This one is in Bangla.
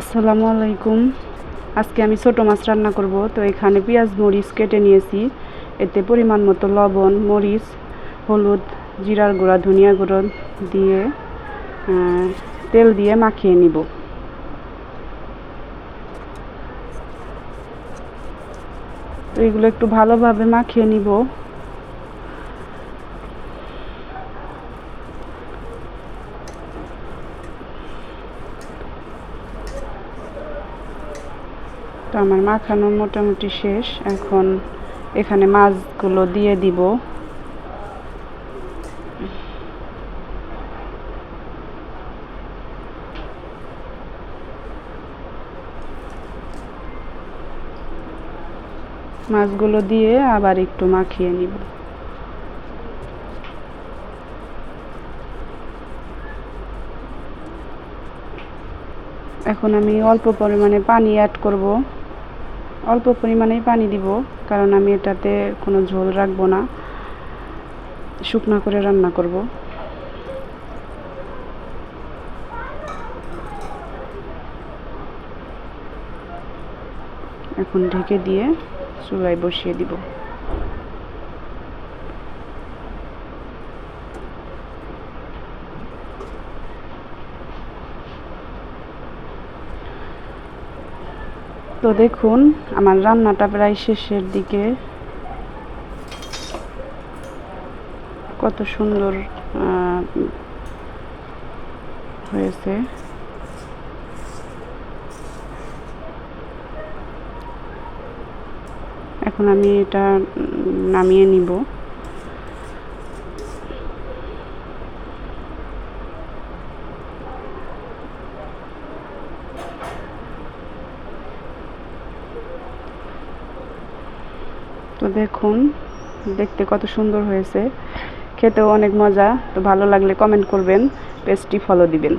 আসসালামু আলাইকুম। আজকে আমি ছোট মাছ রান্না করব। তো এখানে পেঁয়াজ, মরিচ কেটে নিয়েছি। এতে পরিমাণ মতো লবণ, মরিচ, হলুদ, জিরার গুঁড়া, ধনিয়া গুঁড়ো দিয়ে তেল দিয়ে মাখিয়ে নিব। তো এগুলো একটু ভালোভাবে মাখিয়ে নিব। তো আমার মাখানো মোটামুটি শেষ। এখন এখানে মাছগুলো দিয়ে দিব। মাছগুলো দিয়ে আবার একটু মাখিয়ে নিব। এখন আমি অল্প পরিমাণে পানি অ্যাড করব। অল্প পরিমাণেই পানি দিব, কারণ আমি এটাতে কোনো ঝোল রাখব না। শুকনো করে রান্না করব। এখন ঢেকে দিয়ে চুলায় বসিয়ে দিব। তো দেখুন, আমার রান্নাটা প্রায় শেষের দিকে। কত সুন্দর হয়েছে। এখন আমি এটা নামিয়ে নিব। তো দেখুন, দেখতে কত সুন্দর হয়েছে। খেতেও অনেক মজা, তো ভালো লাগলে কমেন্ট করবেন পেজটি ফলো দিবেন।